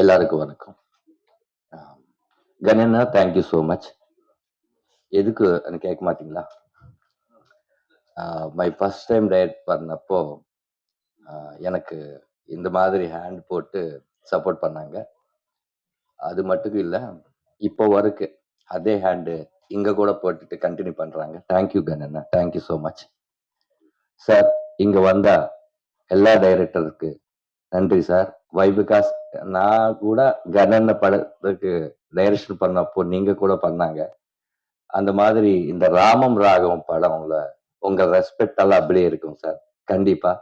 எல்லாருக்கும் வணக்கம். கணனா thank you so much எதுக்கு எனக்கு கேட்க மாட்டீங்களா? மை ஃபர்ஸ்ட் டைம் டயட் பண்ணப்போ எனக்கு இந்த மாதிரி ஹேண்ட் போட்டு சப்போர்ட் பண்ணாங்க. அது மட்டும் இல்லை இப்போ வரைக்கும் அதே ஹேண்டு இங்க கூட போட்டுட்டு கண்டினியூ பண்றாங்க. Thank you கணனா. Thank you so much sir இங்க வந்தால் எல்லா டைரக்டருக்கு நன்றி சார் வை பிகாஸ் நான் கூட கணன படத்துக்கு டைரக்ஷன் பண்ணப்போ நீங்க கூட பண்ணாங்க. அந்த மாதிரி இந்த ராமம் ராகம் படம்ல உங்க ரெஸ்பெக்ட் எல்லாம் அப்படியே இருக்கும் சார் கண்டிப்பா.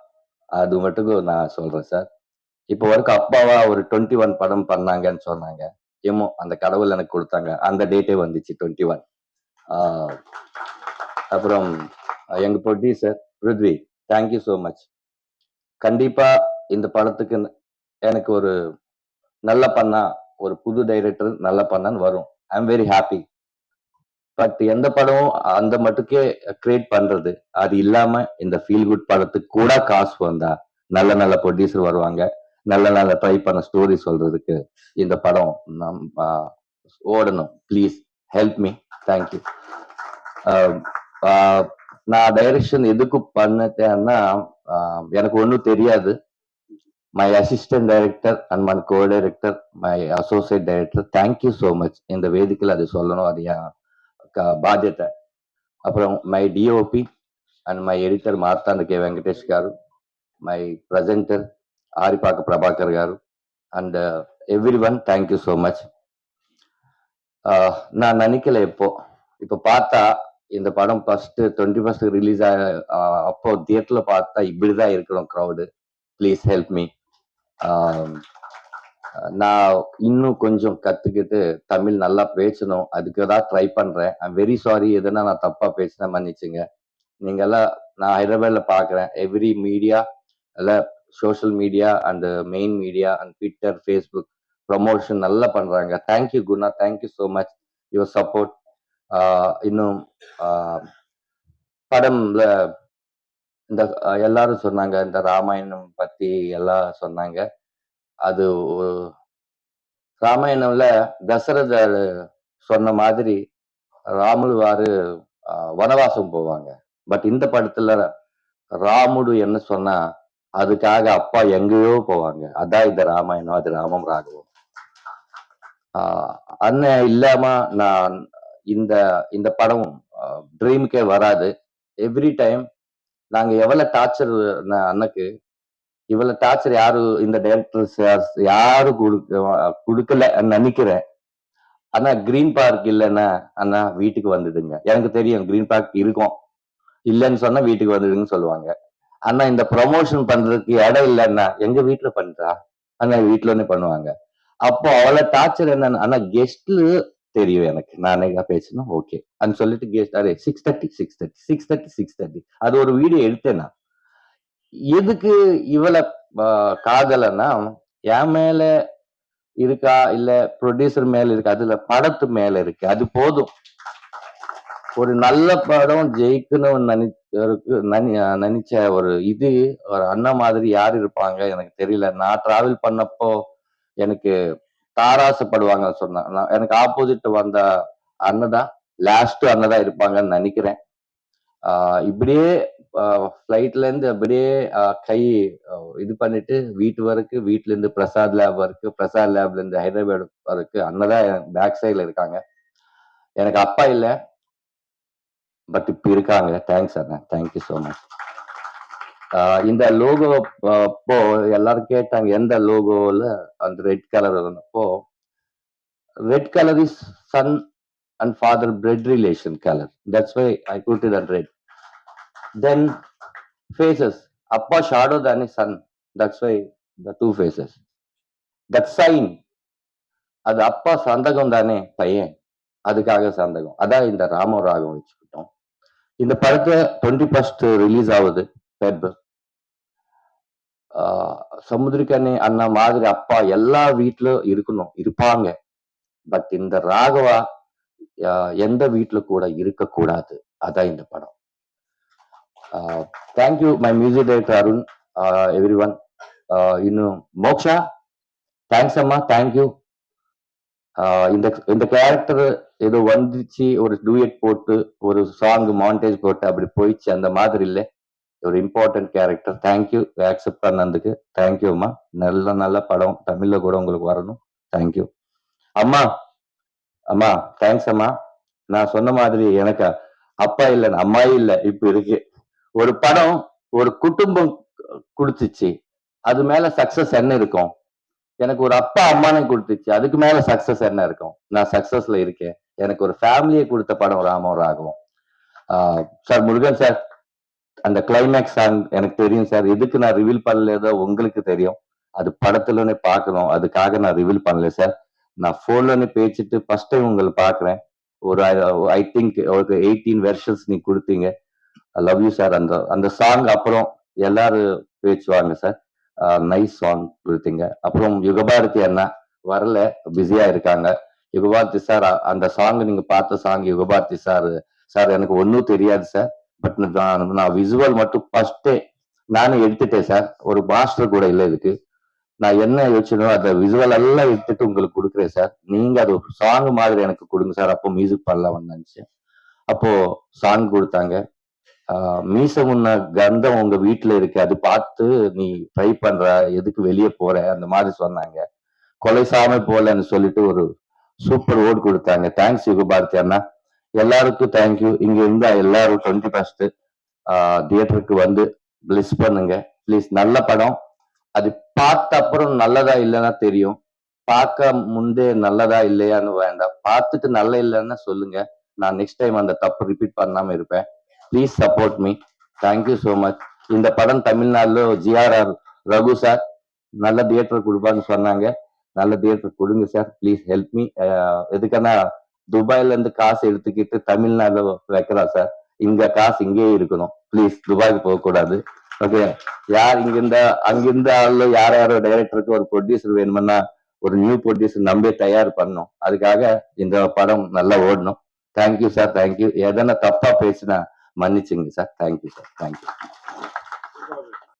அது மட்டும் நான் சொல்றேன் சார் இப்போ வரைக்கும் அப்பாவா ஒரு டுவெண்ட்டி ஒன் படம் பண்ணாங்கன்னு சொன்னாங்க. ஏமோ அந்த கடவுள் எனக்கு கொடுத்தாங்க. அந்த டேட்டே வந்துச்சு டுவெண்ட்டி ஒன் அப்புறம் அஹ், எங்க producer Ruthvi thank you so much கண்டிப்பா இந்த படத்துக்கு எனக்கு ஒரு நல்ல பண்ணா ஒரு புது டைரக்டர் நல்ல பண்ணான்னு வரும். I am very happy but எந்த படமும் அந்த மட்டுக்கே கிரியேட் பண்றது அது இல்லாம இந்த ஃபீல் குட் படத்துக்கு கூட காசு வந்தா நல்ல நல்ல ப்ரொடியூசர் வருவாங்க. நல்ல நல்ல ட்ரை பண்ண ஸ்டோரி சொல்றதுக்கு இந்த படம் நம் ஓடணும். Please help me thank you நான் டைரக்ஷன் எதுக்கு பண்ணட்டேன்னா எனக்கு ஒன்றும் தெரியாது. My assistant director and my co director my associate director thank you so much இந்த வேதிக்கில் அது சொல்லணும் அது என் బాధ్యత అప్పుడు my DOP and my editor Marthanda K Venkatesh గారు మై ప్రజెంటర్ ఆరిపాక ప్రభాకర్ గారు and everyone thank you so much நான் நினைக்கல இப்போ. இப்போ பார்த்தா இந்த படம் ஃபர்ஸ்ட் டுவெண்ட்டி ஃபர்ஸ்ட் ரிலீஸ் ஆக அப்போ தியேட்டரில் பார்த்தா இப்படி தான் இருக்கணும் க்ரௌடு ப்ளீஸ் ஹெல்ப் மீ நான் இன்னும் கொஞ்சம் கத்துக்கிட்டு தமிழ் நல்லா பேசணும். அதுக்கு தான் ட்ரை பண்றேன். ஐம் வெரி சாரி எதுனா நான் தப்பா பேசினா மன்னிச்சுங்க. நீங்க எல்லாம் நான் ஹைதராபாத்ல பாக்குறேன். Every media social media and main media and Twitter Facebook promotion நல்லா பண்றாங்க. Thank you Guna thank you so much your support இன்னும் படம்ல இந்த எல்லாரும் சொன்னாங்க. இந்த ராமாயணம் பத்தி எல்லாம் சொன்னாங்க. அது ராமாயணம்ல தசரதர் சொன்ன மாதிரி ராமுலுவாரு வனவாசம் போவாங்க. பட் இந்த படத்துல ராமுடு என்ன சொன்னா அதுக்காக அப்பா எங்கேயோ போவாங்க. அதான் இந்த ராமாயணம். அது ராமம் ராகவம். ஆஹ், அண்ணன் இல்லாம நான் இந்த இந்த படம் ட்ரீமுக்கே வராது. எவ்ரி டைம் நாங்க எவ்வளவு டார்ச்சர் அண்ணக்கு இவ்வளவு டார்ச்சர் யாரு இந்த டைரக்டர்ஸ் யாரு கொடுக்க கொடுக்கல நினைக்கிறேன். ஆனா கிரீன் பார்க் இல்லைன்னா அண்ணா வீட்டுக்கு வந்துடுங்க எனக்கு தெரியும் கிரீன் பார்க் இருக்கும். இல்லைன்னு சொன்னா வீட்டுக்கு வந்துடுங்கன்னு சொல்லுவாங்க. அண்ணா இந்த ப்ரமோஷன் பண்றதுக்கு இடம் இல்லைன்னா எங்க வீட்டுல பண்றா? அண்ணா வீட்டுலன்னு பண்ணுவாங்க. அப்போ அவ்வளவு டார்ச்சர் என்னன்னா ஆனா கெஸ்ட்ல தெரியும் எனக்கு. நானேகா பேசினா ஓகே அது சொல்லிட்டு cast are six thirty six thirty six thirty six thirty அது ஒரு வீடியோ எடுத்தேன் நான். எதுக்கு இவளை காதலன்னா என் மேல இருக்கா இல்ல ப்ரொடியூசர் மேல இருக்கு அதுல படத்து மேல இருக்கு. அது போதும். ஒரு நல்ல படம் ஜெயிக்கணும்னு நினை- நினைச்ச ஒரு இது ஒரு அண்ணன் மாதிரி யார் இருப்பாங்க எனக்கு தெரியல. நான் டிராவல் பண்ணப்போ எனக்கு தாராசப்படுவாங்க சொன்னேன் நான் எனக்கு ஆப்போசிட் வந்த அண்ணன் தான் லாஸ்ட் அண்ணன் தான் இருப்பாங்கன்னு நினைக்கிறேன். ஆஹ் இப்படியே ஃப்ளைட்ல இருந்து அப்படியே கை இது பண்ணிட்டு வீட்டு வரைக்கும் வீட்ல இருந்து பிரசாத் லேப் வரைக்கும் பிரசாத் லேப்ல இருந்து ஹைதராபாத் வரைக்கும் அண்ணதான் பேக் சைட்ல இருக்காங்க. எனக்கு அப்பா இல்லை. பட் இப்ப இருக்காங்க. தேங்க்ஸ் அண்ணா. தேங்க்யூ ஸோ மச் இந்த லோகோ அப்போ எல்லாரும் கேட்டாங்க எந்த லோகோவில் அந்த ரெட் கலர் இருந்தப்போ red colour is son and father bread relation colour that's why I good it and red then faces அப்பா ஷாடோ தானே son that's why the two faces that sign அது அப்பா சந்தகம் தானே பையன். அதுக்காக சந்தகம். அதான் இந்த ராம ராகம் வச்சுக்கிட்டோம். இந்த படத்தை டுவெண்ட்டி ஃபர்ஸ்ட் ரிலீஸ் ஆகுது ஃபெப் சமுதிரிக்கண்ணி அண்ணா மாதிரி அப்பா எல்லா வீட்டிலும் இருக்கணும் இருப்பாங்க. பட் இந்த ராகவா எந்த வீட்ல கூட இருக்கக்கூடாது. அதான் இந்த படம். Thank you my music director Arun everyone இன்னும் மோக்ஷா தேங்க்ஸ் அம்மா தேங்க்யூ இந்த இந்த கேரக்டர் ஏதோ வந்துச்சு ஒரு டூயட் போட்டு ஒரு சாங் மாண்டேஜ் போட்டு அப்படி போயிடுச்சு அந்த மாதிரி இல்லை. ஒரு important character thank you accept பண்ணதுக்கு தேங்க்யூ அம்மா. நல்ல நல்ல படம். தமிழ்ல கூட உங்களுக்கு வரணும். தேங்க்யூ அம்மா அம்மா தேங்க்ஸ் அம்மா. நான் சொன்ன மாதிரி எனக்கு அப்பா இல்லை அம்மா இல்ல இப்ப இருக்கு. ஒரு படம் ஒரு குடும்பம் கொடுத்துச்சு. அது மேல சக்சஸ் என்ன இருக்கும்? எனக்கு ஒரு அப்பா அம்மானே கொடுத்துச்சு. அதுக்கு மேல சக்சஸ் என்ன இருக்கும்? நான் சக்சஸ்ல இருக்கேன். எனக்கு ஒரு ஃபேமிலியை கொடுத்த படம் ராமோ ராகவும் சார் முருகன் சார் அந்த கிளைமேக்ஸ் சாங் எனக்கு தெரியும் சார் எதுக்கு நான் ரிவீல் பண்ணலதோ உங்களுக்கு தெரியும். அது படத்துலனே பார்க்கணும். அதுக்காக நான் ரிவீல் பண்ணல சார் நான் போன்லன்னு பேசிட்டு ஃபர்ஸ்ட் டைம் உங்களை பார்க்குறேன். ஒரு ஐ திங்க் ஒரு எயிட்டீன் வெர்ஷன்ஸ் நீ கொடுத்தீங்க. லவ் யூ சார் அந்த அந்த சாங் அப்புறம் எல்லாரும் பேச்சுவாங்க சார் நைஸ் சாங் கொடுத்தீங்க. அப்புறம் யுகபாரதி அண்ணா வரல. பிஸியா இருக்காங்க. யுகபாரதி சார் அந்த சாங் நீங்க பார்த்த சாங் யுகபாரதி சார் சார் எனக்கு ஒன்றும் தெரியாது சார் பட் நான் நான் விசுவல் மட்டும் ஃபர்ஸ்டே நானும் எடுத்துட்டேன் சார் ஒரு மாஸ்டர் கூட இல்லை இதுக்கு. நான் என்ன யோசிச்சனோ அந்த விசுவல் எல்லாம் எடுத்துட்டு உங்களுக்கு கொடுக்குறேன் சார் நீங்க அது சாங் மாதிரி எனக்கு கொடுங்க சார் அப்போ மியூசிக் பண்ணலாம் நினைச்சேன். அப்போ சாங் கொடுத்தாங்க. ஆஹ் மீச முன்ன கந்தம் உங்க வீட்டுல இருக்கு. அது பார்த்து நீ ட்ரை பண்ற எதுக்கு வெளியே போற? அந்த மாதிரி சொன்னாங்க. கொலை சாமி போலன்னு சொல்லிட்டு ஒரு சூப்பர் ஓட் கொடுத்தாங்க. தேங்க்ஸ் யுகபாரதி அண்ணா. எல்லாருக்கும் தேங்க்யூ இங்க இருந்தா எல்லாரும் டுவெண்ட்டி ஃபர்ஸ்ட் தியேட்டருக்கு வந்து பிளிஸ் பண்ணுங்க. ப்ளீஸ் நல்ல படம். அது பார்த்த அப்புறம் நல்லதா இல்லைன்னா தெரியும். பார்க்க முந்தே நல்லதா இல்லையான்னு வேண்டாம். பார்த்துட்டு நல்ல இல்லைன்னா சொல்லுங்க. நான் நெக்ஸ்ட் டைம் அந்த தப்பு ரிப்பீட் பண்ணாம இருப்பேன். Please support me thank you so much இந்த படம் தமிழ்நாடுல ஜிஆர்ஆர் ரகு சார் நல்ல தியேட்டர் கொடுப்பான்னு சொன்னாங்க. நல்ல தியேட்டர் கொடுங்க சார். ப்ளீஸ் ஹெல்ப் மீ எதுக்குன்னா துபாயில இருந்து காசு எடுத்துக்கிட்டு தமிழ்நாடு வைக்கிறா சார். இங்க காசு இங்கேயே இருக்கணும். ப்ளீஸ் துபாய்க்கு போக கூடாது. ஓகே யார் இங்கிருந்த அங்கிருந்த ஆளு யார் யாரோ டைரக்டருக்கு ஒரு ப்ரொடியூசர் வேணும்னா ஒரு நியூ ப்ரொடியூசர் நம்பி தயார் பண்ணணும். அதுக்காக இந்த படம் நல்லா ஓடணும். தேங்க்யூ சார் தேங்க்யூ எதனா தப்பா பேசினா மன்னிச்சுங்க sir thank you sir thank you